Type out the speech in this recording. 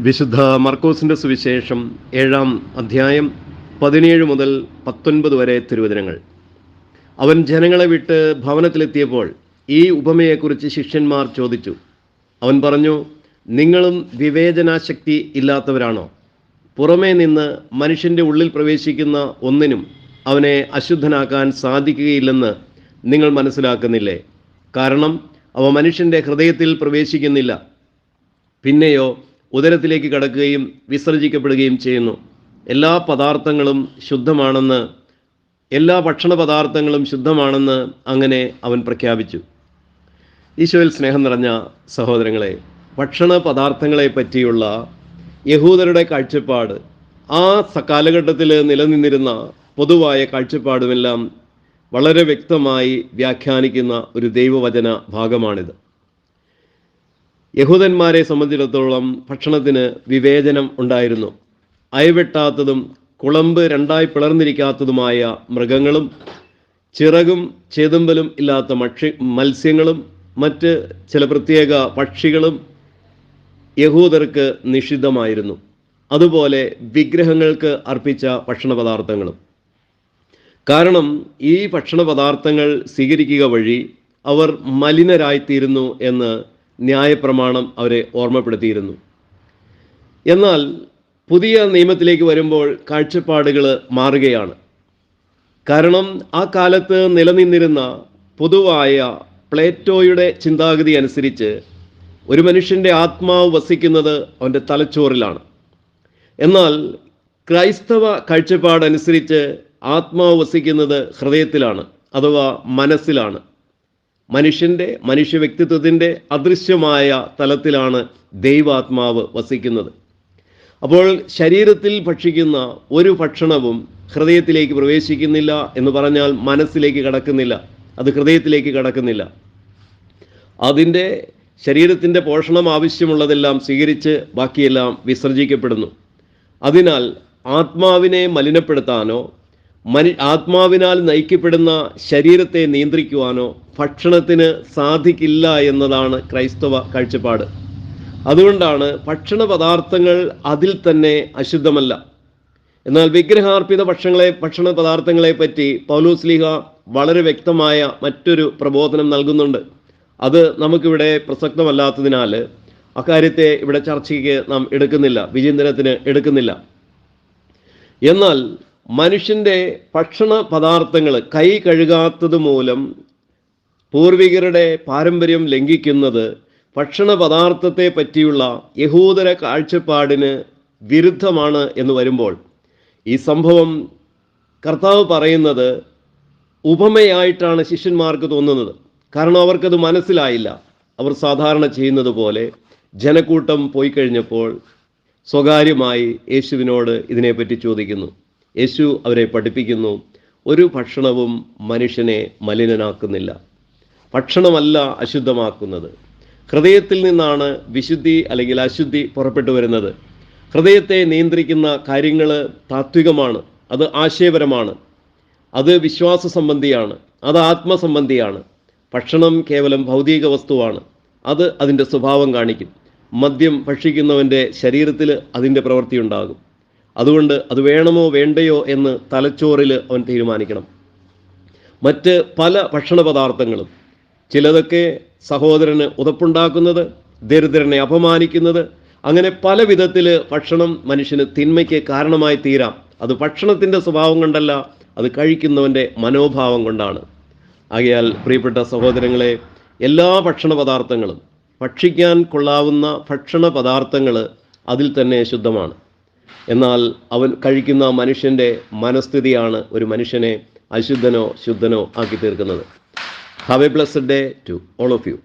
വിശുദ്ധ മർക്കോസിന്റെ സുവിശേഷം ഏഴാം അധ്യായം പതിനേഴ് മുതൽ പത്തൊൻപത് വരെ തിരുവചനങ്ങൾ. അവൻ ജനങ്ങളെ വിട്ട് ഭവനത്തിലെത്തിയപ്പോൾ ഈ ഉപമയെക്കുറിച്ച് ശിഷ്യന്മാർ ചോദിച്ചു. അവൻ പറഞ്ഞു നിങ്ങളും വിവേചനാശക്തി ഇല്ലാത്തവരാണോ? പുറമേ നിന്ന് മനുഷ്യന്റെ ഉള്ളിൽ പ്രവേശിക്കുന്ന ഒന്നിനും അവനെ അശുദ്ധനാക്കാൻ സാധിക്കുകയില്ലെന്ന് നിങ്ങൾ മനസ്സിലാക്കുന്നില്ലേ? കാരണം അവ മനുഷ്യന്റെ ഹൃദയത്തിൽ പ്രവേശിക്കുന്നില്ല. പിന്നെയോ ഉദരത്തിലേക്ക് കടക്കുകയും വിസർജിക്കപ്പെടുകയും ചെയ്യുന്നു. എല്ലാ പദാർത്ഥങ്ങളും ശുദ്ധമാണെന്ന് എല്ലാ ഭക്ഷണ പദാർത്ഥങ്ങളും ശുദ്ധമാണെന്ന് അങ്ങനെ അവൻ പ്രഖ്യാപിച്ചു. ഈശോയിൽ സ്നേഹം നിറഞ്ഞ സഹോദരങ്ങളെ ഭക്ഷണ പദാർത്ഥങ്ങളെ പറ്റിയുള്ള യഹൂദരുടെ കാഴ്ചപ്പാട് ആ സകാലഘട്ടത്തിൽ കാലഘട്ടത്തിൽ നിലനിന്നിരുന്ന പൊതുവായ കാഴ്ചപ്പാടുമെല്ലാം വളരെ വ്യക്തമായി വ്യാഖ്യാനിക്കുന്ന ഒരു ദൈവവചന ഭാഗമാണിത്. യഹൂദന്മാരെ സംബന്ധിച്ചിടത്തോളം ഭക്ഷണത്തിന് വിവേചനം ഉണ്ടായിരുന്നു. അയവെട്ടാത്തതും കുളമ്പ് രണ്ടായി പിളർന്നിരിക്കാത്തതുമായ മൃഗങ്ങളും ചിറകും ചേതുമ്പലും ഇല്ലാത്ത മക്ഷി മത്സ്യങ്ങളും മറ്റ് ചില പ്രത്യേക പക്ഷികളും യഹൂദർക്ക് നിഷിദ്ധമായിരുന്നു. അതുപോലെ വിഗ്രഹങ്ങൾക്ക് അർപ്പിച്ച ഭക്ഷണ പദാർത്ഥങ്ങളും കാരണം ഈ ഭക്ഷണ പദാർത്ഥങ്ങൾ സ്വീകരിക്കുക വഴി അവർ മലിനരായിത്തീരുന്നു എന്ന് ന്യായപ്രമാണം അവരെ ഓർമ്മപ്പെടുത്തിയിരുന്നു. എന്നാൽ പുതിയ നിയമത്തിലേക്ക് വരുമ്പോൾ കാഴ്ചപ്പാടുകൾ മാറുകയാണ്. കാരണം ആ കാലത്ത് നിലനിന്നിരുന്ന പൊതുവായ പ്ലേറ്റോയുടെ ചിന്താഗതി അനുസരിച്ച് ഒരു മനുഷ്യന്റെ ആത്മാവ് വസിക്കുന്നത് അവന്റെ തലച്ചോറിലാണ്. എന്നാൽ ക്രൈസ്തവ കാഴ്ചപ്പാടനുസരിച്ച് ആത്മാവ് വസിക്കുന്നത് ഹൃദയത്തിലാണ് അഥവാ മനസ്സിലാണ്. മനുഷ്യന്റെ മനുഷ്യ വ്യക്തിത്വത്തിന്റെ അദൃശ്യമായ തലത്തിലാണ് ദൈവാത്മാവ് വസിക്കുന്നത്. അപ്പോൾ ശരീരത്തിൽ ഭക്ഷിക്കുന്ന ഒരു ഭക്ഷണവും ഹൃദയത്തിലേക്ക് പ്രവേശിക്കുന്നില്ല എന്ന് പറഞ്ഞാൽ മനസ്സിലേക്ക് കടക്കുന്നില്ല. അത് ഹൃദയത്തിലേക്ക് കടക്കുന്നില്ല. അതിന്റെ ശരീരത്തിന്റെ പോഷണം ആവശ്യമുള്ളതെല്ലാം സ്വീകരിച്ച് ബാക്കിയെല്ലാം വിസർജിക്കപ്പെടുന്നു. അതിനാൽ ആത്മാവിനെ മലിനപ്പെടുത്താനോ മനു ആത്മാവിനാൽ നയിക്കപ്പെടുന്ന ശരീരത്തെ നിയന്ത്രിക്കുവാനോ ഭക്ഷണത്തിന് സാധിക്കില്ല എന്നതാണ് ക്രൈസ്തവ കാഴ്ചപ്പാട്. അതുകൊണ്ടാണ് ഭക്ഷണ പദാർത്ഥങ്ങൾ അതിൽ തന്നെ അശുദ്ധമല്ല. എന്നാൽ വിഗ്രഹാർപ്പിത ഭക്ഷണങ്ങളെ ഭക്ഷണ പദാർത്ഥങ്ങളെ പറ്റി പൗലോസ് ലീഹ വളരെ വ്യക്തമായ മറ്റൊരു പ്രബോധനം നൽകുന്നുണ്ട്. അത് നമുക്കിവിടെ പ്രസക്തമല്ലാത്തതിനാൽ അക്കാര്യത്തെ ഇവിടെ ചർച്ചയ്ക്ക് നാം എടുക്കുന്നില്ല വിചിന്തനത്തിന് എടുക്കുന്നില്ല. എന്നാൽ മനുഷ്യന്റെ ഭക്ഷണ പദാർത്ഥങ്ങൾ കൈ കഴുകാത്തത് മൂലം പൂർവികരുടെ പാരമ്പര്യം ലംഘിക്കുന്നത് ഭക്ഷണ പദാർത്ഥത്തെ പറ്റിയുള്ള യഹൂദര കാഴ്ചപ്പാടിന് വിരുദ്ധമാണ് എന്ന് വരുമ്പോൾ ഈ സംഭവം കർത്താവ് പറയുന്നത് ഉപമയായിട്ടാണ് ശിഷ്യന്മാർക്ക് തോന്നുന്നത്. കാരണം അവർക്കത് മനസ്സിലായില്ല. അവർ സാധാരണ ചെയ്യുന്നത് പോലെ ജനക്കൂട്ടം പോയി കഴിഞ്ഞപ്പോൾ സ്വകാര്യമായി യേശുവിനോട് ഇതിനെപ്പറ്റി ചോദിക്കുന്നു. യേശു അവരെ പഠിപ്പിക്കുന്നു. ഒരു ഭക്ഷണവും മനുഷ്യനെ മലിനനാക്കുന്നില്ല. ഭക്ഷണമല്ല അശുദ്ധമാക്കുന്നത്. ഹൃദയത്തിൽ നിന്നാണ് വിശുദ്ധി അല്ലെങ്കിൽ അശുദ്ധി പുറപ്പെട്ടു വരുന്നത്. ഹൃദയത്തെ നിയന്ത്രിക്കുന്ന കാര്യങ്ങൾ താത്വികമാണ്. അത് ആശയപരമാണ്. അത് വിശ്വാസ സംബന്ധിയാണ്. അത് ആത്മസംബന്ധിയാണ് ഭക്ഷണം കേവലം ഭൗതിക വസ്തുവാണ്. അത് അതിന്റെ സ്വഭാവം കാണിക്കും. മദ്യം ഭക്ഷിക്കുന്നവന്റെ ശരീരത്തിൽ അതിന്റെ പ്രവൃത്തി ഉണ്ടാകും. അതുകൊണ്ട് അത് വേണമോ വേണ്ടയോ എന്ന് തലച്ചോറിൽ അവൻ തീരുമാനിക്കണം. മറ്റ് പല ഭക്ഷണ പദാർത്ഥങ്ങളും ചിലതൊക്കെ സഹോദരന് ഉതപ്പുണ്ടാക്കുന്നത് ദരിദ്രനെ അപമാനിക്കുന്നത് അങ്ങനെ പല വിധത്തിൽ ഭക്ഷണം മനുഷ്യന് തിന്മയ്ക്ക് കാരണമായി തീരാം. അത് ഭക്ഷണത്തിന്റെ സ്വഭാവം കൊണ്ടല്ല അത് കഴിക്കുന്നവന്റെ മനോഭാവം കൊണ്ടാണ്. ആകയാൽ പ്രിയപ്പെട്ട സഹോദരങ്ങളെ എല്ലാ ഭക്ഷണ പദാർത്ഥങ്ങളും ഭക്ഷിക്കാൻ കൊള്ളാവുന്ന ഭക്ഷണ പദാർത്ഥങ്ങൾ അതിൽ തന്നെ ശുദ്ധമാണ്. എന്നാൽ അവൻ കഴിക്കുന്ന മനുഷ്യന്റെ മനസ്ഥിതിയാണ് ഒരു മനുഷ്യനെ അശുദ്ധനോ ശുദ്ധനോ ആക്കി തീർക്കുന്നത്. have a blessed day to all of you